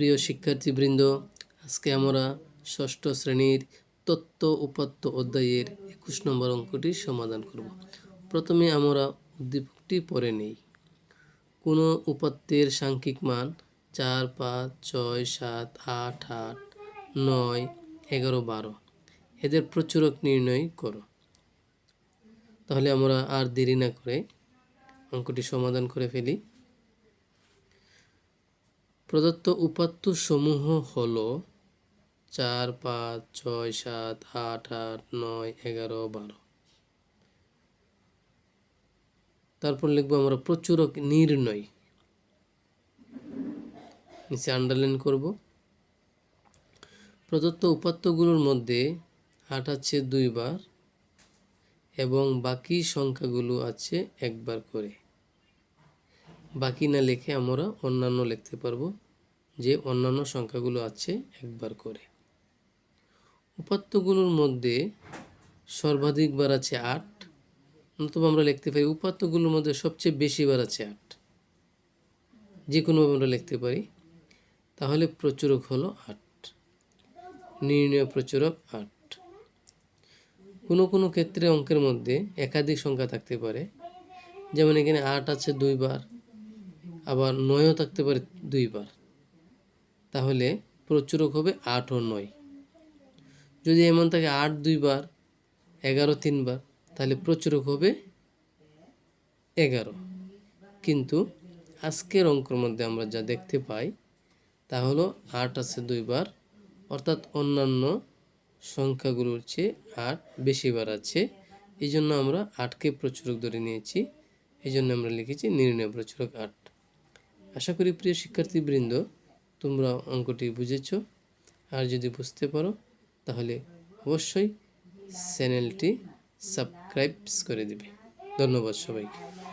প্রিয় শিক্ষার্থীবৃন্দ, আজকে আমরা ষষ্ঠ শ্রেণির তত্ত্ব উপাত্ত অধ্যায়ের একুশ নম্বর অঙ্কটি সমাধান করব। প্রথমে আমরা উদ্দীপকটি পড়ে নেই। কোনো উপাত্তের সাংখ্যিক মান চার, পাঁচ, ছয়, সাত, আট আট, নয়, এগারো, বারো, এদের প্রচুরক নির্ণয় করো। তাহলে আমরা আর দেরি না করে অঙ্কটি সমাধান করে ফেলি। প্রদত্ত উপাত্ত সমূহ হল চার, পাঁচ, ছয়, সাত, আট আট, নয়, এগারো, বারো। তারপর লিখব আমরা প্রচুরক নির্ণয়। নিচে আন্ডারলাইন করব। প্রদত্ত উপাত্তগুলোর মধ্যে আট আছে দুইবার এবং বাকি সংখ্যাগুলো আছে একবার করে। বাকি না লিখে আমরা অন্যান্য লিখতে পারব। যে অন্যান্য সংখ্যাগুলো আছে একবার করে। উপাত্তগুলোর মধ্যে সর্বাধিক বার আছে আট নতুবা আমরা লিখতে পারি উপাত্তগুলোর মধ্যে সবচেয়ে বেশি বার আছে আট। যে কোনোভাবে আমরা লিখতে পারি। তাহলে প্রচুরক হলো আট, নির্ণয় প্রচুরক আট। কোনো কোনো ক্ষেত্রে অঙ্কের মধ্যে একাধিক সংখ্যা থাকতে পারে। যেমন এখানে আট আছে দুইবার, আবার নয়ও থাকতে পারে দুইবার। তাহলে প্রচুরক হবে আট ও নয়। যদি এমন থাকে আট দুইবার, এগারো তিনবার, তাহলে প্রচুরক হবে এগারো। কিন্তু আজকের অঙ্কর মধ্যে আমরা যা দেখতে পাই, তা হলো আট আছে দুইবার, অর্থাৎ অন্যান্য সংখ্যাগুলোর চেয়ে আট বেশিবার আছে। এই জন্য আমরা আটকে প্রচুরক ধরে নিয়েছি। এই জন্য আমরা লিখেছি নির্ণয় প্রচুরক আট। আশা করি প্রিয় শিক্ষার্থীবৃন্দ তোমরা অঙ্কটি বুঝেছ। আর যদি বুঝতে পারো, তাহলে অবশ্যই চ্যানেলটি সাবস্ক্রাইবস করে দিবে। ধন্যবাদ সবাইকে।